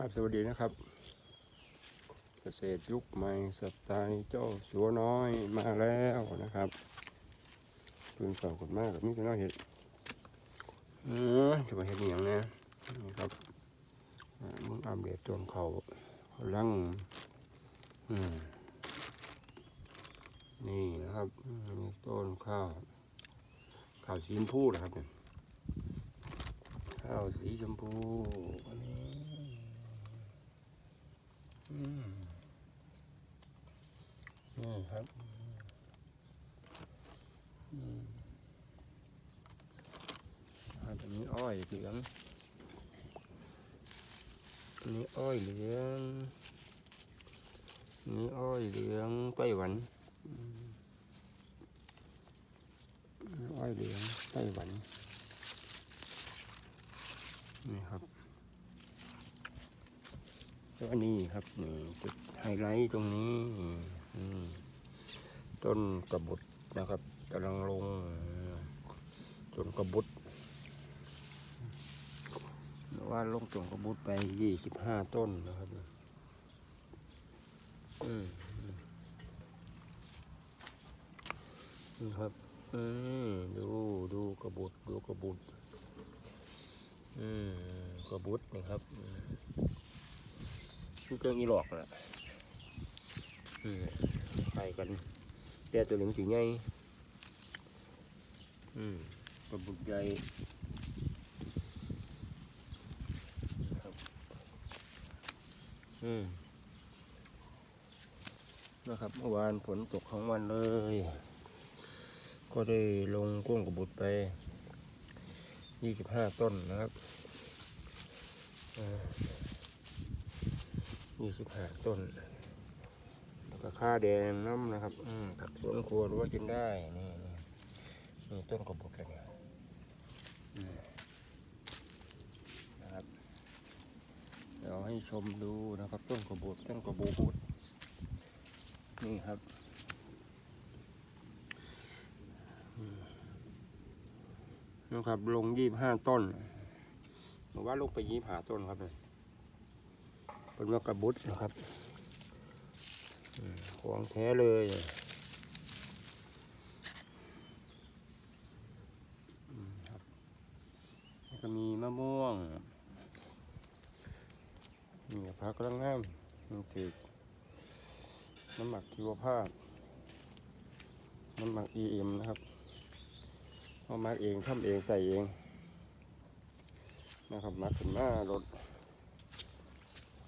ครับสวัสดีนะครับ เกษตรยุคใหม่สไตล์เจ้าสัวน้อยมาแล้วนะครับปืนสองคนมากกับมิตรน้อยเห็ดเออจะมาเห็ดอย่างนะนี่ครับมึงอัปเดตต้นเขาลังอืมนี่นะครับต้นข้าวข้าวสีชมพูนะครับเนี่ยข้าวสีชมพูอันนี้ นี่ครับอันนี้อ้อยเหลืองอันนี้อ้อยเหลืองอันนี้อ้อยเหลืองไต้หวันอ้อยเหลืองไต้หวันนี่ครับ แล้วนนี้ครับนี่จุดไฮไลท์ตรงนี้ต้นกระบุดนะครับกำลังลงต้นกระบุดว่าลงต้นกระบุดไปยี่สิบห้าต้นนะครับอืมนี่ครับอืมดูดูกระบุดดูกระบุดอืมกระบุดนี่ครับ เครื่องอีหลอกแหละไปกันแต่ตัวเหลืองสีใหญ่อืมกระบุกใหญ่ครับอืมนะครับเมื่อวานฝนตกของวันเลย ก็ได้ลงกุ้งกระบุดไปยี่สิบห้าต้นนะครับ ยี่สิบห้าต้น แล้วก็ข้าแดงน้ำนะครับ อืมผักสวนครัวหรือว่ากินได้ นี่นี่นี่ต้นกระบกันเนี่ยอืมนะครับ เดี๋ยวให้ชมดูนะครับ ต้นกระบอกต้นกระบอกนี่ครับนะครับลงยี่ห้าต้นหรือว่าลงไปยี่ห้าต้นครับเนี่ย เป็นว่ากระบุดนะครับของแท้เลยครับก็มีมะม่วงนี่พักกำลังงามมันถือน้ำหมักชีวภาพ น้ำหมัก EM นะครับเอามักเองทำเองใส่เองนะครับมักขึ้นมารถ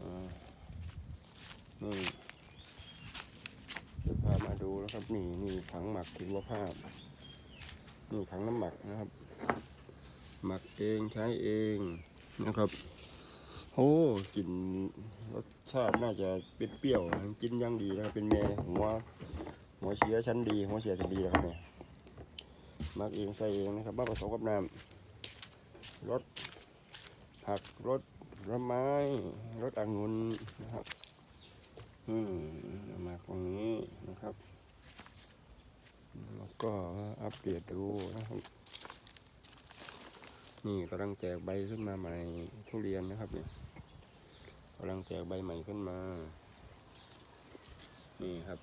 นี่จะพามาดูนะครับ นี่นี่ถังหมักชีวภาพ นี่ถังน้ำหมักนะครับ หมักเองใช้เองนะครับโอ้กลิ่นรสชาติน่าจะเปรี้ยวๆกินยังดีนะครับเป็นแม่หัวหัวเชื้อชั้นดีหัวเชื้อชั้นดีนะครับเนี่ยหมักเองใส่เองนะครับบ้าผสมกับน้ำรสผักรส ผลไม้รสองุ่นนะครับ อืมเอามาตรงนี้นะครับ แล้วก็อัปเดตดูนะครับนี่กำลังแจกใบขึ้นมาใหม่ทุเรียนนะครับเนี่ยกำลังแจกใบใหม่ขึ้นมา นี่ครับ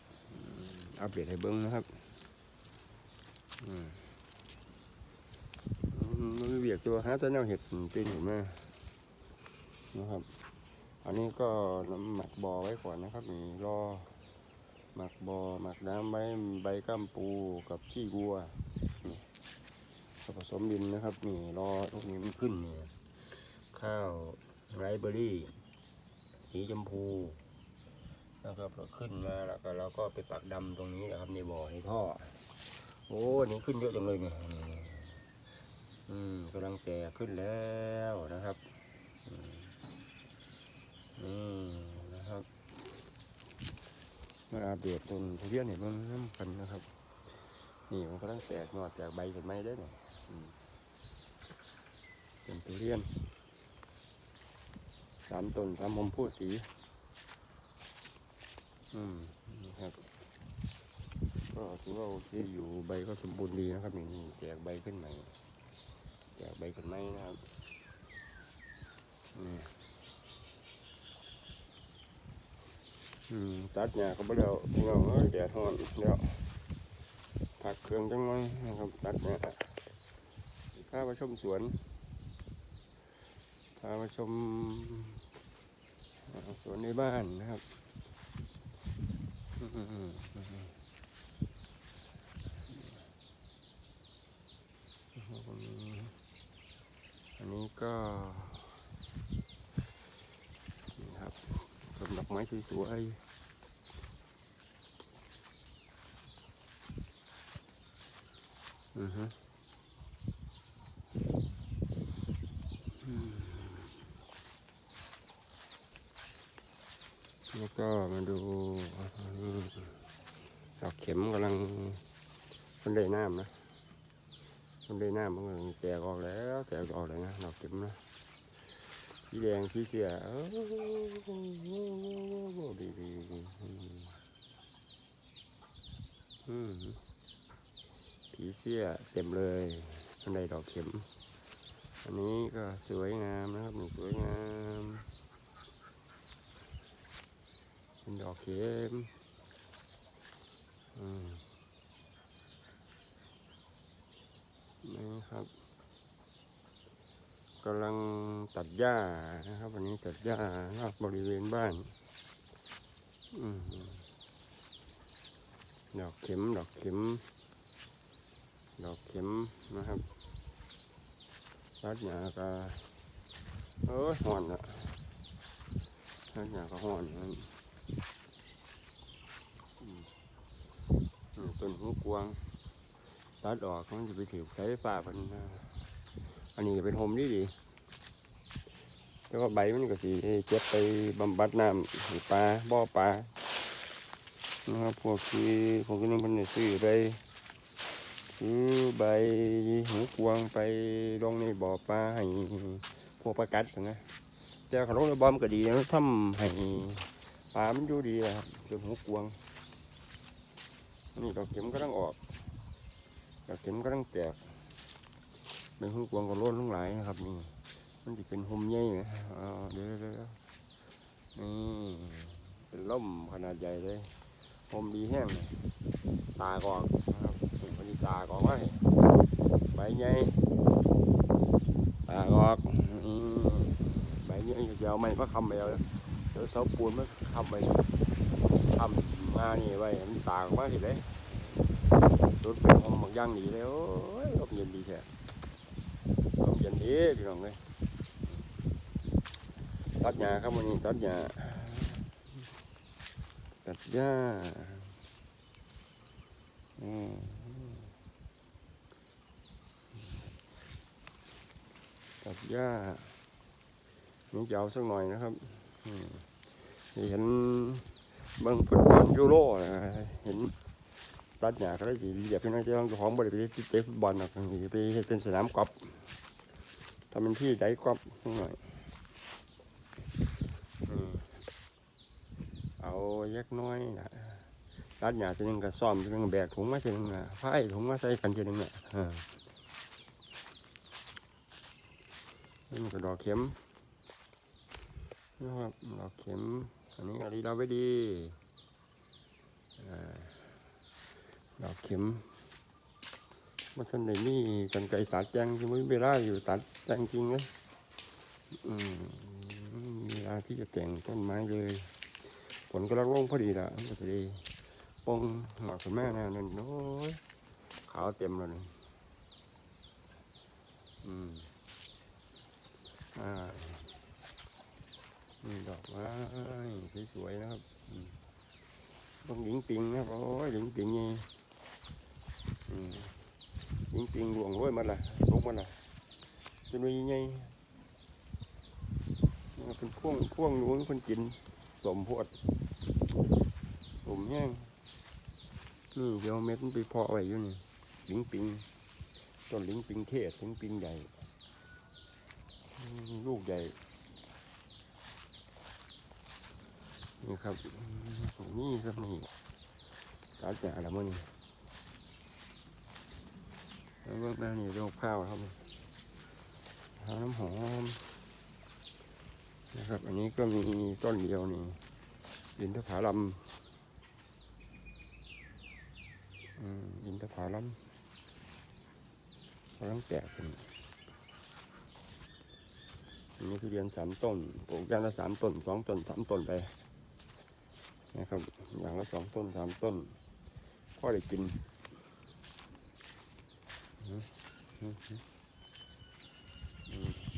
อัปเดตให้เบิ้งนะครับอืมเวียกตัวหาแต่แนวเห็ดปีนเห็นไหม นะครับ อันนี้ก็น้ำหมักบอไว้ก่อนนะครับนี่รอหมักบอหมักน้ำไว้ใบก้ามปูกับขี้วัวนี่ผสมดินนะครับนี่รอพวกนี้มันขึ้นนี่ข้าวไรเบอรี่ สีชมพูนะครับเราขึ้นมาแล้วก็เราก็ไปปักดำตรงนี้นะครับในบ่อในท่อ โอ้อันนี่ขึ้นเยอะจังเลยเนี่ยอืมกำลังแก่ขึ้นแล้วนะครับ อืม นี่นะครับมาอัปเดตต้นทุเรียนเห็นมันน้ำกันนะครับ นี่มันกำลังแตกหนอดแตกใบเห็นไหมได้เนี่ยอืมเป็นทุเรียนสามต้นสามมุมพูดสี อืมนี่ครับ ก็ถือว่าโอเคอยู่ใบก็สมบูรณ์ดีนะครับนี่นี่แตกใบขึ้นใหม่แตกใบขึ้นไหมนะครับอืม อืม ตัดหญ้าก็บ่แล้วพี่น้องเอ้ยแดดร้อนแล้วพักเครื่องจังหน่อยนะครับตัดหญ้าพามาชมสวนพามาชมสวนในบ้านนะครับอันนี้ก็นี่ครับชมด อกไม้สวยๆอือฮึอืมแล้วก็มาดูดอกเข็มกำลังมันได้น้ำนะมันได้น้ำมันกำลังแตกออกแล้วแตกออกเลยนะดอกเข็มนะ สีแดงสีเสียโอ้โหดีดีดีอือผีเสื้อเต็มเลยมันได้ดอกเข็ม อันนี้ก็สวยงามนะครับนี่สวยงามเป็นดอกเข็มอืมนี่ครับ กำลังตัดหญ้านะครับ วันนี้ตัดหญ้ารอบบริเวณบ้านอดอกเข็ม ดอกเข็ม ดอกเข็มนะครับรัดหยาก็เอ้ยห่อนละรัดหยาก็ห่อนนั่นอืมต้นหูกวางตัดออกมันจะไปถือสายไฟฟ้ามันนะ อันนี้เป็นโฮมดีดีแล้วก็ใบมันก็สีเจ็บไปบำบัดน้ำห้ปลาบ่อปลานะครับพวกที่พวกนี้มันเนี่ยซื้อไปซื้อใบหูกวางไปลงในบ่อปลาให้พวกปลากัดนะแต่ขนมในบอมก็ดีนะทำให้ปลามันอยู่ดีอะครับเป็นหูกวางนี่ดอกเข็มก็ต้องออกดอกเข็มก็ต้องแตก เป็นหูกวงก็โล้นลงหลายนะครับนี่มันจะเป็นหมใหญ่นะเดี๋ยวเดี๋ยวเดี๋ยวนี่เป็นล่มขนาดใหญ่เลยหมดีแห้งเลยตากออนะครับมันตากออกไว้ใบใหญ่ตากออกใบใหญ่เดี๋ยวไม้มาคำไปเอาเดี๋ยวเสาปูนมาคำไปคำมานี่ไว้มันตากออกมาสิเลยรถเป็นหอมบางย่างดีเลยโอ้ยลมเย็นดีแท้ ลมเย็นดีพี่น้องเลยตัดหญ้าครับวันนี้ตัดหญ้าตัดหญ้าอืมตัดหญ้านี่จะเอาสักหน่อยนะครับอืมเห็นบิ้งฟุตบอลยูโรนะเห็น ตัดหญ้าก็ได้สิเหยียบพี่น้องเจ้าของบริเวณที่เตะฟุตบอลหรอกนี่ไปเฮ็ดเป็นสนามกอล์ฟทำเป็นที่ไดกอล์ฟหน่อยเอาเล็กน้อยนะตัดหญ้าทีนึงก็ซ่อมทีนึงแบกถุงมาทีนึงนะพายถุงมาใส่กันทีนึงเน่ะอ่านี่มันก็ดอกเข็มนะครับดอกเข็มอันนี้อาลีดาไว้ดีอ่า ดอกเข็มมันทันในนี่กันไก่ตัดแจงที่ไม่เวลาอยู่ตัดแจงจริงนะอืมเวลาที่จะแต่งต้นไม้เลยฝนก็รักลงพอดีละมันก็จะดีปงหมอกคุณแม่แน่นั่นโอ้ยขาวเต็มเลยอืมอ่านี่ดอกไม้สวยๆนะครับต้องหญิงปิงนะครับโอ้ยหญิงปิงนี่ มหญิงปิงหลวงร้อยมันละทุกมันละจะมีไงนี่เป็นพ่วงพ่วงหลวงคนกินสมพวดสมแห้งนี่เดี๋ยวเม็ดมันไปเพาะไว้อยู่นี่หญิงปิงต้นหญิงปิงเทศหญิงปิงใหญ่ ลูกใหญ่นี่ครับนี่ครับนี่ตัดหญ้าแล้วมั้งนี่ แล้วก็นั่นนี่โรคข้าวครับหาน้ำหอมนะครับ อันนี้ก็มีต้นเดียวนี่อินทผลัมอืมอินทผลัมกำลังแตกขึ้นอันนี้ทุเรียนสามต้นปลูกย่างละสามต้นสองต้นสามต้นไปนะครับ อย่างละสองต้นสามต้นพอได้กินอืม น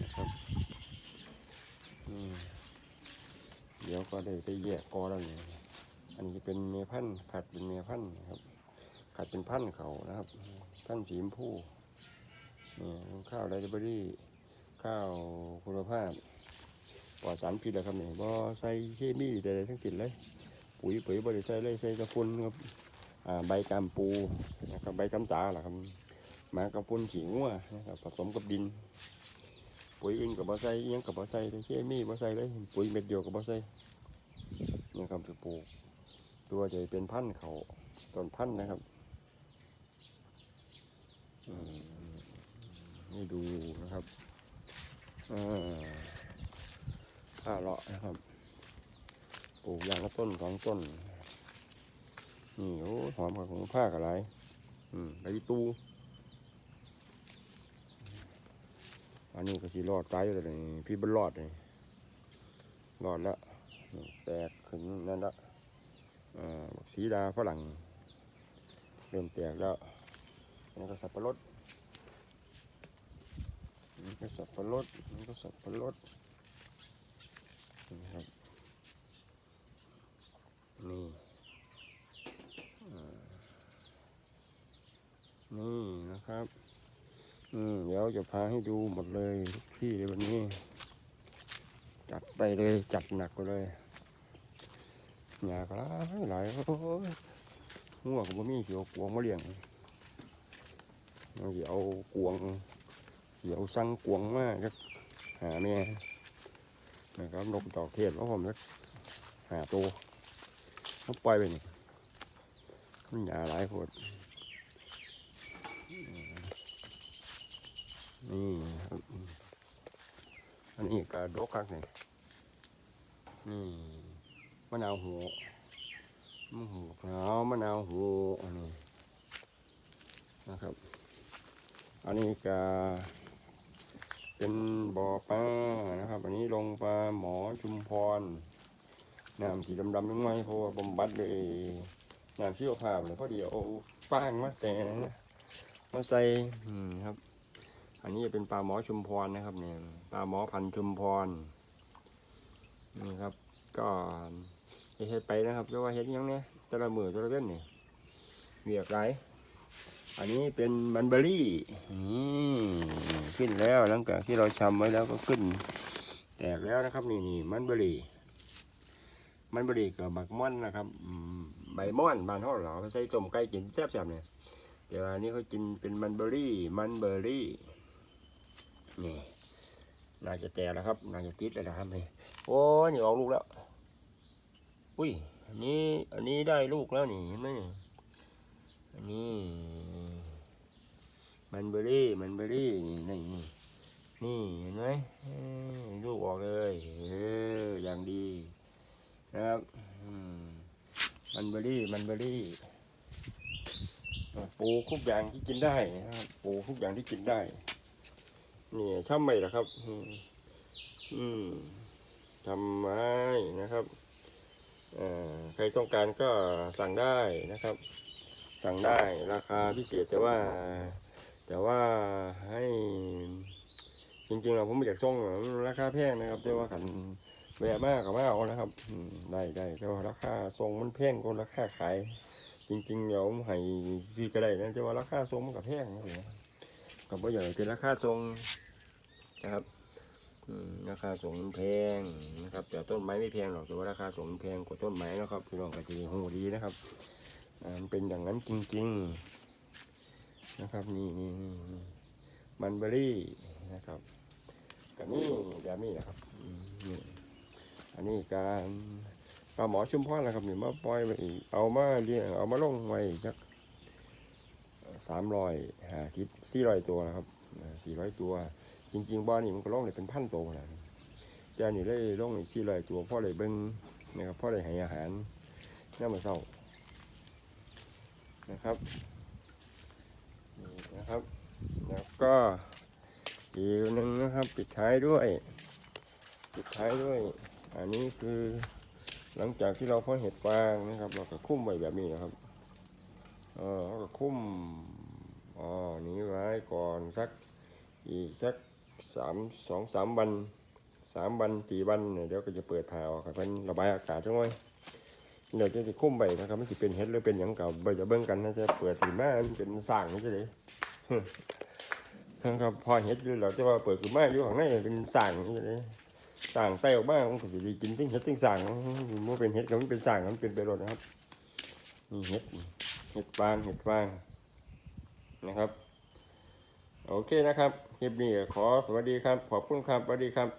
ะครับเดี๋ยวก็ได้ไปแยกกอแล้วเนี่ยอันนี้เป็นเมพันธุ์ขัดเป็นเมพันธุ์นะครับ ขัดเป็นพันธุ์เขานะครับพันธุ์สีชมพูนี่ข้าวไรเบอรี่ ข้าวคุณภาพปลอดสารพิษแล้วครับเนี่บ่ใส่เคมีใดๆทั้งสิ้นเลย ปุ๋ยปุ๋ยบริใส่เลยใส่กระปุนครับใบกามปูนะครับใบกำตาล่ะครับ หมากระปุนขี้งัวนะครับผสมกับดิน ปุ๋ยอื่นกับบอิหยังกับบ่ใส่เลยเคมีบ่ใส่เลยปุ๋ยเม็ดเดียวกับบ่ใส่นี่ครับจะปลูก ตัวจะเป็นพันธุ์เขาต้นพันธุ์นะครับนี่ดูนะครับอ่าเลาะนะครับ ปลูกอย่างละต้นสองต้นนี่โอ้หอมกับของผ้ากับไร อืมใบตู อันนี้ก็สีรอดตายอยู่เลยพี่บรรลอดเลยรอดแล้วแตกขึ้นนั่นละอ่าสีดาฝรั่งเริ่มแตกแล้วอันนี้ก็สับปะรดอันนี่ก็สับปะรดอันนี่ก็สับปะรดนี่ครับนี่นี่นะครับ อืมเดี๋ยวจะพาให้ดูหมดเลยทุกที่เลยวันนี้ จัดไปเลยจัดหนักไปเลยหยากหลายหลายโอ้ยหัวกับมีเขียวกวงมาเลี้ยงเอาสิเอากวงเขียวสั่งกวงมาจะหาแม่นะครับนกดอกเทศว่าผมจะหาตัวเขาปล่อยไปนี่มันหยาหลายโพด นี่ครับอันนี้กระดกคักนี่นี่มะนาวหัวมะหูขาวมะนาวหัวอันนี้นะครับ อันนี้ก็เป็นบ่อปลานะครับ อันนี้ลงปลาหมอชุมพรน้ำสีดำๆนิดหน่อยเพราะว่าบำบัดเลยน้ำชีวภาพเลยพอดีเอาฟางมาใส่นะมาใส่ครับ อันนี้จะเป็นปลาหมอชุมพรนะครับเนี่ยปลาหมอพันชุมพรนี่ครับ ก็เฮ็ดไปนะครับจะว่าเฮ็ดยังเนี่ยตละมือตละเว้นเนี่ยเวียกไรอันนี้เป็นมันเบอรี่นี่ขึ้นแล้วหลังจากที่เราชำไว้แล้วก็ขึ้น แตกแล้วนะครับ นี่นี่มันเบอรี่ มันเบดีกับบักม่อนนะครับใบม่อนบานเขาเหรอเขาใส่ต้มไก่กินแซ่บๆเนี่ยแต่ว่าอันนี้เขากินเป็นมันเบอรี่ มันเบอรี่ นี่น่าจะแตกแล้วครับน่าจะติดแล้วนะครับนี่โอ้ยนี่ออกลูกแล้ว อุ้ยอันนี้อันนี้ได้ลูกแล้วนี่เห็นไหมนี่อันนี้มันเบอรี่มันเบอรี่นี่นี่นี่เห็นไหมลูกออกเลยเอออย่างดีนะครับมันเบอรี่มันเบอรี่ปลูกทุกอย่างที่กินได้นะครับปลูกทุกอย่างที่กินได้ นี่ช่ำไหมล่ะครับ อืมทำไม้นะครับอ่อใครต้องการก็สั่งได้นะครับ สั่งได้ราคาพิเศษแต่ว่า แต่ว่าให้จริงๆเราผมไม่อยากส่งรอกราคาแพงนะครับ แต่ว่าขันแวะมากกับมาเอานะครับได้ได้แต่ว่าราคาทรงมันแพงกว่าราคาขาย จริงๆเดี๋ยวผมให้ซื้อก็ได้นะแต่ว่าราคาทรงมันก็แพงนะผมกับว่าอย่างเป็นราคาทรง นะครับราคาทรงแพงนะครับ แต่ต้นไม้ไม่แพงหรอกแต่ว่าราคาทรงแพงกว่าต้นไม้นะครับพี่น้องก็จะหูดีนะครับมันเป็นอย่างนั้นจริงๆนะครับนี่นี่นี่มันเบอรี่นะครับกับนี่แบบนี้นะครับนี่อันนี้การปลาหมอชุมพรนะครับนี่มาปล่อยไปอีกเอามาเลี้ยงเอามาลงไว้จักสามร้อยห้าสิบสี่ร้อยตัวนะครับสี่ร้อยตัว จริง ๆบ้านนี่มันก็ลงเลยเป็นพันตัวนะแต่อันนี่เลยลงสี่ร้อยตัวพราะเลยเบิ้งนะครับพ่อได้ให้อาหารน้ำมาเศร้านะครับนี่นะครับ แล้วก็อีกหนึ่งนะครับปิดท้ายด้วย ปิดท้ายด้วย อันนี้คือหลังจากที่เราเพาะเห็ดฟางนะครับ เราก็คุ้มไว้แบบนี้นะครับเออเราก็คุ้มอ๋อนี้ไว้ก่อนสักอีกสัก สามสองสามวันสามวันสี่วันเนี่ยเดี๋ยวก็จะเปิดผ่าออกครับเป็นระบายอากาศจังไว้เดี๋ยวจะจะคุ้มไปนะครับมันจะเป็นเห็ดหรือเป็นอย่างเก่าไปจะเบิ่งกันนะจะเปิดถึงมามันเป็นสร้างนี่จะเลยนะครับพอเห็ดอยู่เราจะว่าเปิดขึ้นมาอยู่ข้างในเป็นสร้างนี่จะเลยสร้างไตออกมามันก็สิได้กินติ้งเห็ดติ้งสร้างมันเป็นเห็ดก็มันเป็นสร้างมันเป็นไปรดนะครับนี่เห็ดเห็ดฟางเห็ดฟางนะครับ โอเคนะครับ คลิปนี้ขอสวัสดีครับ ขอบคุณครับสวัสดีครับ